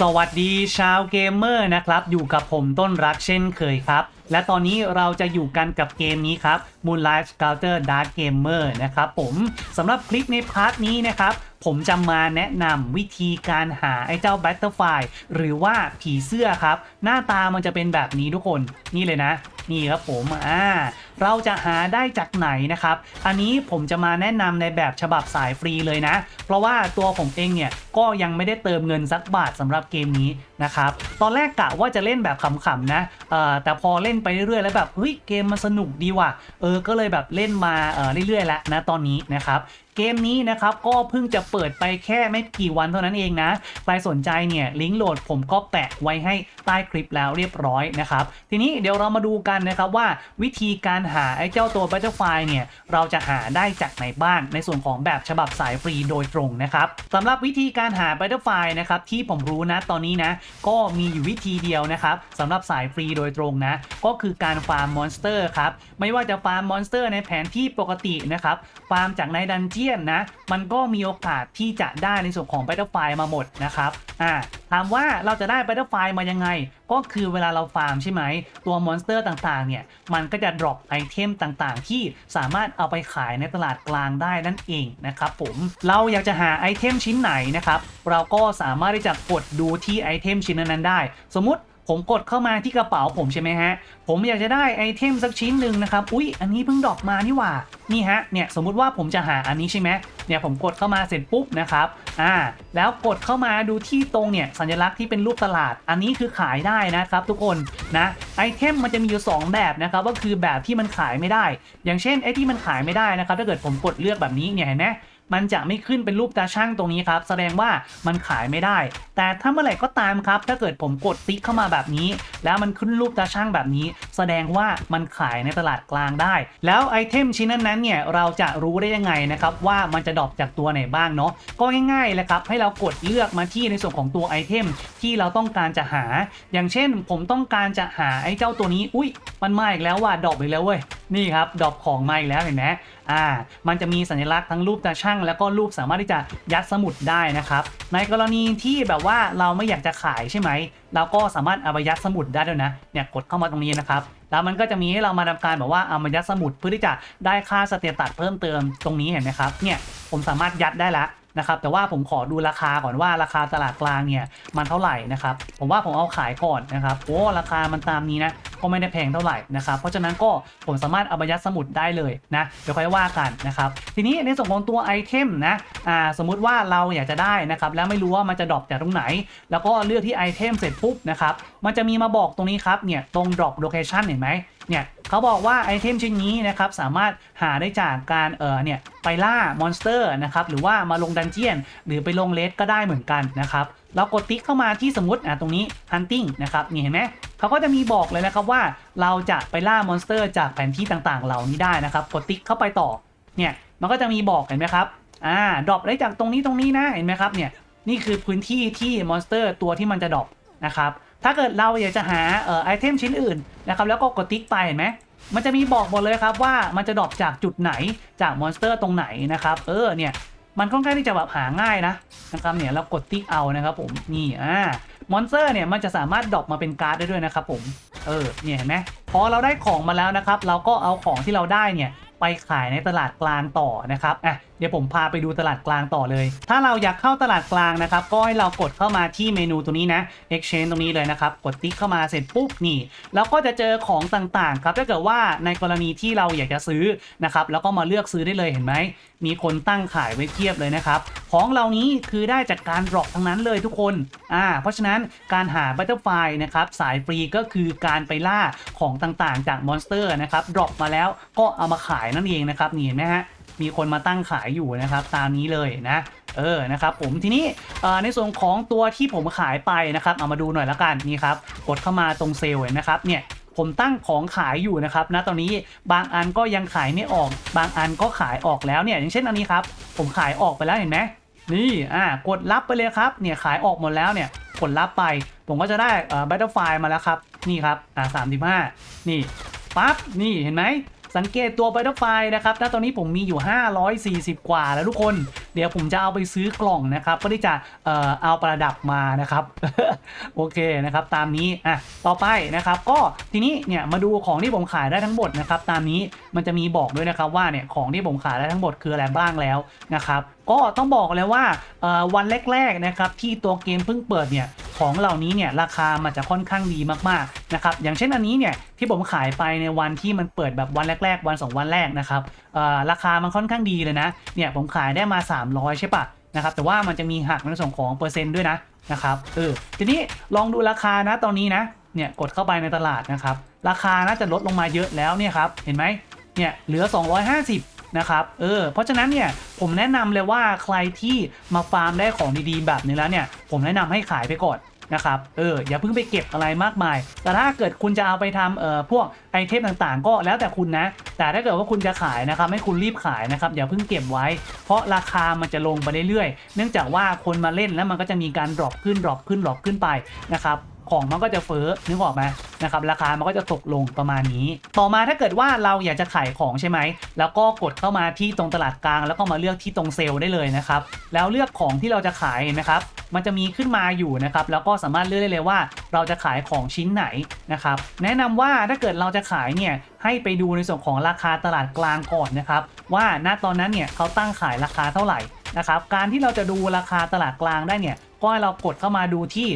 สวัสดีชาวเกมเมอร์นะครับ อยู่กับผมต้นรักเช่นเคยครับ และตอนนี้เราจะอยู่กันกับเกมนี้ครับ Moonlight Scouter Dark Gamer นะครับผมสำหรับคลิปในพาร์ทนี้นะครับผมจะมาแนะนำวิธีการหาไอ้เจ้า Butterfly หรือว่าผีเสื้อครับ หน้าตามันจะเป็นแบบนี้ทุกคนนี่เลยนะ นี่ครับผมอ่าเราจะหาได้จากไหนนะครับ อันนี้ผมจะมาแนะนำในแบบฉบับสายฟรีเลยนะ เพราะว่าตัวผมเองเนี่ยก็ยังไม่ได้เติมเงินสักบาทสำหรับเกมนี้นะครับ ตอนแรกกะว่าจะเล่นแบบขำๆนะเอ่อแต่พอเล่นไปเรื่อยๆ แล้วแบบเฮ้ยเกมมันสนุกดีว่ะเออก็เลยแบบเล่นมาเอ่อเรื่อยๆแล้วนะตอนนี้นะครับ เกมนี้นะครับก็เพิ่งจะเปิดไปแค่ไม่กี่วันเท่านั้นเองนะ ใครสนใจเนี่ยลิงก์โหลดผมก็แปะไว้ให้ใต้คลิปแล้วเรียบร้อยนะครับทีนี้เดี๋ยวเรามาดูกันนะครับว่าวิธีการหาไอ้เจ้าตัว Butterfly เนี่ยเราจะหาได้จากไหนบ้างในส่วนของแบบฉบับสายฟรีโดยตรงนะครับสำหรับวิธีการหา Butterfly นะครับที่ผมรู้นะตอนนี้นะก็มีอยู่วิธีเดียวนะครับสำหรับสายฟรีโดยตรงนะก็คือการฟาร์มมอนสเตอร์ครับไม่ว่าจะฟาร์มมอนสเตอร์ในแผนที่ปกตินะครับฟาร์มจากในดันเจียนนะ มันก็มีโอกาสที่จะได้ในส่วนของ Butterfly มาหมดนะครับอ่าถามว่าเราจะได้ Butterfly มายังไง ก็คือเวลาเราฟาร์มใช่ไหม ตัวมอนสเตอร์ต่างๆ เนี่ย มันก็จะ drop ไอเทมต่างๆ ที่สามารถเอาไปขายในตลาดกลางได้นั่นเองนะครับผม เราอยากจะหาไอเทมชิ้นไหนนะครับ เราก็สามารถที่จะกดดูที่ไอเทมชิ้นนั้นๆได้ สมมติ ผมกดเข้ามาที่กระเป๋าผมใช่ไหมฮะ ผมอยากจะได้ไอเทมสักชิ้นหนึ่งนะครับ อุ๊ย อันนี้เพิ่งดรอปมานี่หว่า นี่ฮะ เนี่ยสมมุติว่าผมจะหาอันนี้ใช่ไหมเนี่ยผมกดเข้ามาเสร็จปุ๊บนะครับ อ่า แล้วกดเข้ามาดูที่ตรงเนี่ยสัญลักษณ์ที่เป็นรูปตลาด อันนี้คือขายได้นะครับทุกคนนะไอเทมมันจะมีอยู่ 2 แบบนะครับก็คือแบบที่มันขายไม่ได้ อย่างเช่นไอที่มันขายไม่ได้นะครับถ้าเกิดผมกดเลือกแบบนี้เนี่ยเห็นไหม มันจะไม่ขึ้นเป็นรูปตาช่างตรงนี้ครับ แสดงว่ามันขายไม่ได้ แต่ถ้าเมื่อไหร่ก็ตามครับ ถ้าเกิดผมกดติ๊กเข้ามาแบบนี้ แล้วมันขึ้นรูปตาช่างแบบนี้ แสดงว่ามันขายในตลาดกลางได้ แล้วไอเทมชิ้นนั้นๆเนี่ยเราจะรู้ได้ยังไงนะครับว่ามันจะดรอปจากตัวไหนบ้างเนาะก็ง่ายๆเลยครับให้เรากดเลือกมาที่ในส่วนของตัวไอเทมที่เราต้องการจะหา อย่างเช่น ผมต้องการจะหาไอ้เจ้าตัวนี้ อุ้ยมันมาอีกแล้วว่ะดรอปอีกแล้วเว้ยนี่ครับดรอปของมาอีกแล้วเห็นไหมอ่ามันจะมีสัญลักษณ์ทั้งรูปตาช่าง แล้วก็รูปสามารถที่จะยัดสมุดได้นะครับ ในกรณีที่แบบว่าเราไม่อยากจะขายใช่ไหม เราก็สามารถเอาไปยัดสมุดได้ด้วยนะ เนี่ยกดเข้ามาตรงนี้นะครับ แล้วมันก็จะมีให้เรามาทำการแบบว่าเอามายัดสมุดเพื่อที่จะได้ค่าสเตตัสเพิ่มเติมตรงนี้เห็นไหมครับ เนี่ยผมสามารถยัดได้แล้ว นะครับแต่ว่าผมขอดูราคาก่อนว่าราคาตลาดกลางเนี่ยมันเท่าไหร่นะครับผมว่าผมเอาขายก่อนนะครับโอ้ราคามันตามนี้นะก็ไม่ได้แพงเท่าไหร่นะครับเพราะฉะนั้นก็ผมสามารถเอาไปยัดสมุดได้เลยนะเดี๋ยวค่อยว่ากันนะครับทีนี้ในส่วนของตัวไอเทมนะอ่าสมมุติว่าเราอยากจะได้นะครับแล้วไม่รู้ว่ามันจะดรอปจากตรงไหน แล้วก็เลือกที่ไอเทมเสร็จปุ๊บนะครับมันจะมีมาบอกตรงนี้ครับเนี่ยตรง drop location เห็นไหมเนี่ยเขาบอกว่าไอเทมชิ้นนี้นะครับสามารถหาได้จากการเออเนี่ยไปล่ามอนสเตอร์นะครับหรือว่ามาลงดันเจียน หรือไปลงเลสก็ได้เหมือนกันนะครับเรากดติ๊กเข้ามาที่สมมติอะตรงนี้ hunting นะครับนี่เห็นไหมเขาก็จะมีบอกเลยนะครับว่าเราจะไปล่ามอนสเตอร์จากแผนที่ต่างๆ เหล่านี้ได้นะครับกดติ๊กเข้าไปต่อเนี่ยมันก็จะมีบอกเห็นไหมครับอ่าดรอปได้จากตรงนี้ตรงนี้นะเห็นไหมครับเนี่ยนี่คือพื้นที่ที่มอนสเตอร์ตัวที่มันจะดรอปนะครับ ถ้าเกิดเราอยากจะหาเอ่อไอเทมชิ้นอื่นนะครับแล้วก็กดติ๊กไปเห็นไหมมันจะมีบอกหมดเลยครับว่ามันจะดรอปจากจุดไหนจากมอนสเตอร์ตรงไหนนะครับเออเนี่ยมันค่อนข้างที่จะแบบหาง่ายนะนะครับเนี่ยเรากดติ๊กเอานะครับผมนี่อ่ามอนสเตอร์เนี่ยมันจะสามารถดรอปมาเป็นการ์ดได้ด้วยนะครับผมเออเนี่ยเห็นไหมพอเราได้ของมาแล้วนะครับ เราก็เอาของที่เราได้เนี่ยไปขายในตลาดกลางต่อนะครับอะ ดี๋ยวผมพาไปดูตลาดกลางต่อเลย ถ้าเราอยากเข้าตลาดกลางนะครับ ก็ให้เรากดเข้ามาที่เมนูตัวนี้นะ exchange ตรงนี้เลยนะครับ กดติ๊กเข้ามาเสร็จปุ๊บนี่แล้วก็จะเจอของต่างๆครับถ้าเกิดว่าในกรณีที่เราอยากจะซื้อนะครับแล้วก็มาเลือกซื้อได้เลยเห็นไหมมีคนตั้งขายไว้เทียบเลยนะครับ ของเหล่านี้คือได้จากการดรอปทั้งนั้นเลยทุกคน อ่า เพราะฉะนั้นการหาบัตเตอร์ไฟนะครับ สายฟรีก็คือการไปล่าของต่างๆ จากมอนสเตอร์นะครับดรอปมาแล้วก็เอามาขายนั่นเองนะครับนี่เห็นไหมฮะ มีคนมาตั้งขายอยู่นะครับ ตามนี้เลยนะเออนะครับผมทีนี้ในส่วนของตัวที่ผมขายไปนะครับเอามาดูหน่อยละกันนี่ครับกดเข้ามาตรงเซลล์นะครับเนี่ยผมตั้งของขายอยู่นะครับณตอนนี้บางอันก็ยังขายไม่ออก บางอันก็ขายออกแล้วเนี่ยอย่างเช่นอันนี้ครับ ผมขายออกไปแล้วเห็นไหมนี่อ่ากดรับไปเลยครับเนี่ยขายออกหมดแล้วเนี่ยกดรับไป ผมก็จะได้เอ่อ Battlefield มาแล้วครับนี่ครับอ่าสามสิบห้านี่ปั๊บนี่เห็นไหม สังเกตตัวไปทั้งไฟนะครับณตอนนี้ผมมีอยู่ 540 กว่าแล้วทุกคน เดี๋ยวผมจะเอาไปซื้อกล่องนะครับเพื่อที่จะเอ่อเอาประดับมานะครับโอเคนะครับตามนี้อะต่อไปนะครับ ก็ทีนี้เนี่ยมาดูของที่ผมขายได้ทั้งหมดนะครับตามนี้มันจะมีบอกด้วยนะครับว่าเนี่ยของที่ผมขายได้ทั้งหมดคืออะไรบ้างแล้วนะครับก็ต้องบอกเลยว่าวันแรกๆนะครับที่ตัวเกมเพิ่งเปิดเนี่ยของเหล่านี้เนี่ยราคามันจะค่อนข้างดีมากๆนะครับอย่างเช่นอันนี้เนี่ยที่ผมขายไปในวันที่มันเปิดแบบวันแรก ๆ วันสองวันแรกนะครับราคามันค่อนข้างดีเลยนะเนี่ยผมขายได้มา 300 ใช่ปะนะครับแต่ว่ามันจะมีหักในส่วนของเปอร์เซ็นต์ด้วยนะนะครับเออทีนี้ลองดูราคานะตอนนี้นะเนี่ยกดเข้าไปในตลาดนะครับราคาน่าจะลดลงมาเยอะแล้วเนี่ยครับเห็นไหมเนี่ยเหลือ 250 นะครับเออเพราะฉะนั้นเนี่ยผมแนะนำเลยว่าใครที่มาฟาร์มได้ของดีๆแบบนี้แล้วเนี่ยผมแนะนำให้ขายไปก่อนนะครับ เออ อย่าเพิ่งไปเก็บอะไรมากมาย แต่ถ้าเกิดคุณจะเอาไปทำเอ่อพวกไอเทมต่างๆ ก็แล้วแต่คุณนะ แต่ถ้าเกิดว่าคุณจะขายนะครับ ให้คุณรีบขายนะครับ อย่าเพิ่งเก็บไว้ เพราะราคามันจะลงไปเรื่อยๆ เนื่องจากว่าคนมาเล่นแล้วมันก็จะมีการดรอปขึ้นดรอปขึ้นดรอปขึ้นไปนะครับ ของมันก็จะเฟ้อนึกออกไหม นะครับราคามันก็จะตกลงประมาณนี้ ต่อมาถ้าเกิดว่าเราอยากจะขายของใช่ไหมแล้วก็กดเข้ามาที่ตรงตลาดกลาง แล้วก็มาเลือกที่ตรงเซลล์ได้เลยนะครับแล้วเลือกของที่เราจะขายเห็นไหมครับมันจะมีขึ้นมาอยู่นะครับแล้วก็สามารถเลือกได้เลยว่า เราจะขายของชิ้นไหนนะครับแนะนำว่าถ้าเกิดเราจะขายเนี่ยให้ไปดูในส่วนของราคาตลาดกลางก่อนนะครับว่าณตอนนั้นเนี่ยเขาตั้งขายราคาเท่าไหร่นะครับการที่เราจะดูราคาตลาดกลางได้เนี่ย ก็ให้เรากดเข้ามาดูที่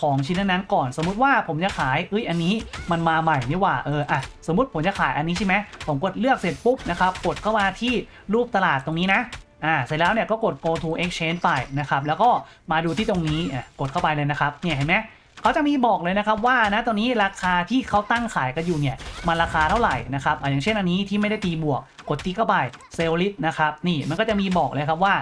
ของชิ้นนั้นๆก่อน สมมุติว่าผมจะขายเอ้ยอันนี้มันมาใหม่นี่หว่าเอออะสมมติผมจะขายอันนี้ใช่ไหมผมกดเลือกเสร็จปุ๊บนะครับกดเข้ามาที่รูปตลาดตรงนี้นะอ่าเสร็จแล้วเนี่ยก็กด go to exchange ไปนะครับแล้วก็มาดูที่ตรงนี้อะกดเข้าไปเลยนะครับเนี่ยเห็นไหม เขาจะมีบอกเลยนะครับว่านะตอนนี้ราคาที่เขาตั้งขายกันอยู่เนี่ยมันราคาเท่าไหร่นะครับออย่างเช่นอันนี้ที่ไม่ได้ตีบวกกดติกเข้าไปเซลลิสนะครับนี่มันก็จะมีบอกเลยครับว่า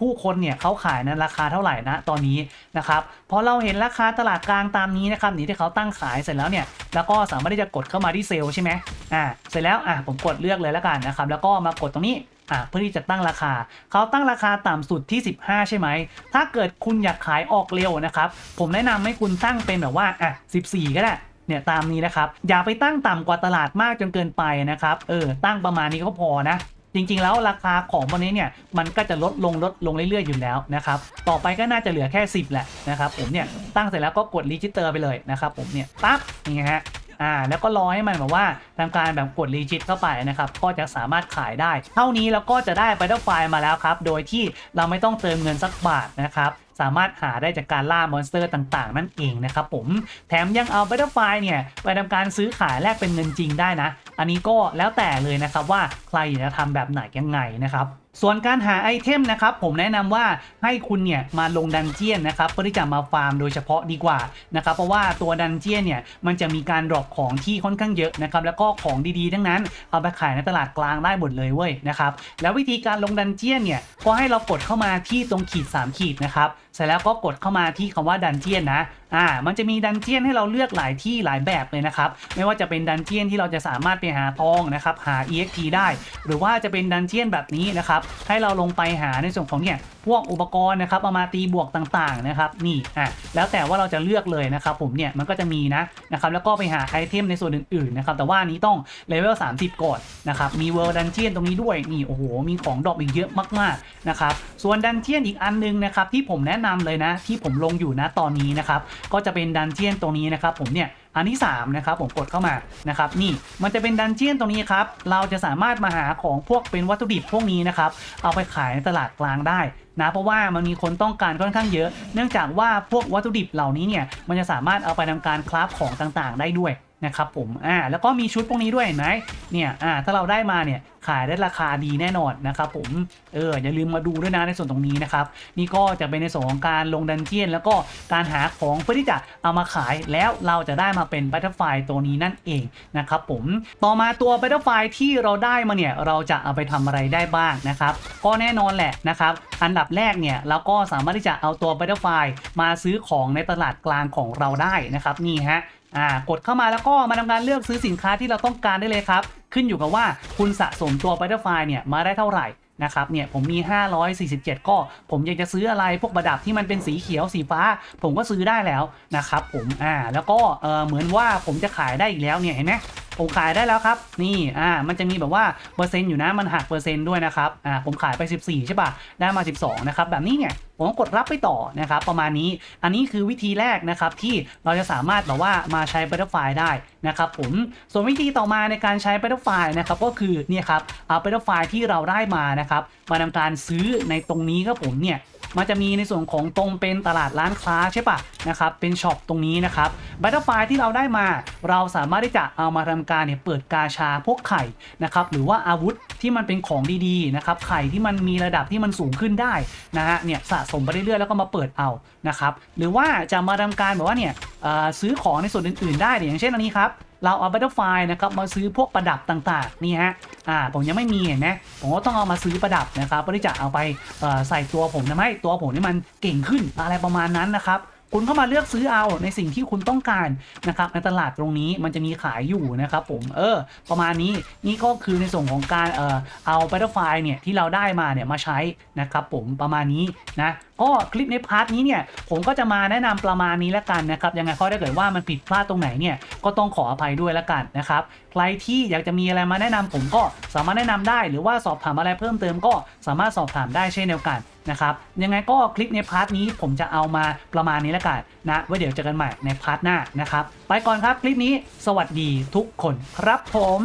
ผู้คนเนี่ยเขาขายนะราคาเท่าไหร่นะตอนนี้นะครับพอเราเห็นราคาตลาดกลางตามนี้นะครับนี่ที่เขาตั้งขายเสร็จแล้วเนี่ยแล้วก็สามารถที่จะกดเข้ามาที่เซลใช่ไหมอ่าเสร็จแล้วอะผมกดเลือกเลยแล้วกันนะครับแล้วก็มากดตรงนี้ อะเพื่อที่จะตั้งราคา เขาตั้งราคาต่ำสุดที่ 15 ใช่ไหม ถ้าเกิดคุณอยากขายออกเร็วนะครับ ผมแนะนำให้คุณตั้งเป็นแบบว่าอะ14 ก็ได้เนี่ยตามนี้นะครับ อย่าไปตั้งต่ำกว่าตลาดมากจนเกินไปนะครับ เออ ตั้งประมาณนี้ก็พอนะ จริงๆ แล้วราคาของวกนี้เนี่ย มันก็จะลดลงลดลงเรื่อยๆ อยู่แล้วนะครับ ต่อไปก็น่าจะเหลือแค่ 10 แหละนะครับ ผมเนี่ย ตั้งเสร็จแล้วก็กดรีจิสเตอร์ไปเลยนะครับ ผมเนี่ย ปั๊บ นี่ฮะ อ่าแล้วก็รอให้มันแบบว่าทำการแบบกดรีจิตเข้าไปนะครับก็จะสามารถขายได้ เท่านี้เราก็จะได้ไปเดอร์ไฟมาแล้วครับ โดยที่เราไม่ต้องเติมเงินสักบาทนะครับสามารถหาได้จากการล่ามอนสเตอร์ต่างๆ นั่นเองนะครับผมแถมยังเอา Battlefield เนี่ย ไปทำการซื้อขายแลกเป็นเงินจริงได้นะอันนี้ก็แล้วแต่เลยนะครับว่าใครจะทำแบบไหนยังไงนะครับส่วนการหาไอเทมนะครับผมแนะนำว่าให้คุณเนี่ยมาลงดันเจียนนะครับเพื่อที่จะมาฟาร์มโดยเฉพาะดีกว่านะครับเพราะว่าตัวดันเจียนเนี่ยมันจะมีการดรอปของที่ค่อนข้างเยอะนะครับแล้วก็ของดีๆทั้งนั้นเอาไปขายในตลาดกลางได้หมดเลยเว้ยนะครับแล้ววิธีการลงดันเจียนเนี่ยก็ให้เรากดเข้ามาที่ตรงขีด 3 ขีดนะครับเสร็จแล้วก็กดเข้ามาที่คำว่าดันเจียนนะอ่ามันจะมีดันเจียนให้เราเลือกหลายที่หลายแบบเลยนะครับไม่ว่าจะเป็นดันเจียนที่เราจะสามารถไปหาทองนะครับหา EXP ได้ หรือว่าจะเป็นดันเจียนแบบนี้นะครับให้เราลงไปหาในส่วนของเนี่ยพวกอุปกรณ์นะครับเอามาตีบวกต่างๆนะครับนี่อะแล้วแต่ว่าเราจะเลือกเลยนะครับผมเนี่ยมันก็จะมีนะนะครับแล้วก็ไปหาไอเทมในส่วนอื่นๆนะครับแต่ว่านี้ต้องเลเวล30 ก่อนนะครับมีเวิลด์ดันเจียนตรงนี้ด้วยนี่โอ้โหมีของดรอปอีกเยอะมากๆนะครับส่วนดันเจียนอีกอันนึงนะครับที่ผมแนะนำเลยนะที่ผมลงอยู่นะตอนนี้นะครับก็จะเป็นดันเจียนตรงนี้นะครับผมเนี่ย อันที่3นะครับผมกดเข้ามานะครับนี่มันจะเป็นดันเจียนตรงนี้ครับเราจะสามารถมาหาของพวกเป็นวัตถุดิบพวกนี้นะครับเอาไปขายในตลาดกลางได้นะเพราะว่ามันมีคนต้องการค่อนข้างเยอะ เนื่องจากว่าพวกวัตถุดิบเหล่านี้เนี่ยมันจะสามารถเอาไปทำการคราฟของต่างๆ ได้ด้วย นะครับผมอ่าแล้วก็มีชุดพวกนี้ด้วยเห็นไหมเนี่ยอ่าถ้าเราได้มาเนี่ยขายได้ราคาดีแน่นอนนะครับผมเอออย่าลืมมาดูด้วยนะในส่วนตรงนี้นะครับนี่ก็จะเป็นในส่วนของการลงดันเจียน แล้วก็การหาของเพื่อที่จะเอามาขายแล้วเราจะได้มาเป็นบัตเตอร์ไฟตัวนี้นั่นเองนะครับผมต่อมาตัวบัตเตอร์ไฟที่เราได้มาเนี่ยเราจะเอาไปทำอะไรได้บ้างนะครับก็แน่นอนแหละนะครับอันดับแรกเนี่ยเราก็สามารถที่จะเอาตัวบัตเตอร์ไฟมาซื้อของในตลาดกลางของเราได้นะครับนี่ฮะ อ่ากดเข้ามาแล้วก็มาทำการเลือกซื้อสินค้าที่เราต้องการได้เลยครับ ขึ้นอยู่กับว่าคุณสะสมตัวไปเตอร์ไฟเนี่ยมาได้เท่าไหร่นะครับเนี่ยผมมี 547 ก็ผมอยากจะซื้ออะไรพวกประดับที่มันเป็นสีเขียวสีฟ้า ผมก็ซื้อได้แล้วนะครับผมอ่าแล้วก็เออเหมือนว่าผมจะขายได้อีกแล้วเนี่ยเห็นไหม ผมขายได้แล้วครับ นี่อ่ามันจะมีแบบว่าเปอร์เซ็นต์อยู่นะมันหักเปอร์เซ็นต์ด้วยนะครับอ่าผมขายไป 14 ใช่ปะได้มา 12 นะครับ แบบนี้เนี่ยผมก็กดรับไปต่อนะครับ ประมาณนี้อันนี้คือวิธีแรกนะครับที่เราจะสามารถแบบว่ามาใช้ Butterfly ได้นะครับผมส่วนวิธีต่อมาในการใช้ Butterfly นะครับก็คือเนี่ยครับเอา Butterfly ที่เราได้มานะครับมาทำการซื้อในตรงนี้ครับผมเนี่ย มันจะมีในส่วนของตรงเป็นตลาดร้านค้าใช่ปะนะครับเป็นช็อปตรงนี้นะครับบัตเตอร์ไฟที่เราได้มา เราสามารถที่จะเอามาทำการเนี่ยเปิดกาชาพวกไข่นะครับหรือว่าอาวุธที่มันเป็นของดีๆนะครับไข่ที่มันมีระดับที่มันสูงขึ้นได้นะฮะเนี่ยสะสมไปเรื่อยๆแล้วก็มาเปิดเอานะครับหรือว่าจะมาทำการแบบว่าเนี่ยซื้อของในส่วนอื่นๆได้อย่างเช่นอันนี้ครับ เราเอาบัตเตอร์ไฟนะครับมาซื้อพวกประดับต่างๆนี่ฮะอ่าผมยังไม่มีเห็นไหมผมก็ต้องเอามาซื้อประดับนะครับเพื่อที่จะเอาไปใส่ตัวผมทำให้ตัวผมนี่มันเก่งขึ้นอะไรประมาณนั้นนะครับ คุณเข้ามาเลือกซื้อเอาในสิ่งที่คุณต้องการนะครับในตลาดตรงนี้มันจะมีขายอยู่นะครับผมเออประมาณนี้นี่ก็คือในส่วนของการเอ่อเอา Butterfly เนี่ยที่เราได้มาเนี่ยมาใช้นะครับผมประมาณนี้นะก็คลิปในพาร์ทนี้เนี่ยผมก็จะมาแนะนำประมาณนี้แล้วกันนะครับยังไงข้อถ้าเกิดว่ามันผิดพลาดตรงไหนเนี่ยก็ต้องขออภัยด้วยแล้วกันนะครับใครที่อยากจะมีอะไรมาแนะนำผมก็สามารถแนะนำได้ หรือว่าสอบถามอะไรเพิ่มเติมก็สามารถสอบถามได้เช่นเดียวกัน นะครับยังไงก็คลิปในพาร์ทนี้ผมจะเอามาประมาณนี้แล้วกันนะไว้เดี๋ยวเจอกันใหม่ในพาร์ทหน้านะครับ ไปก่อนครับคลิปนี้สวัสดีทุกคนครับผม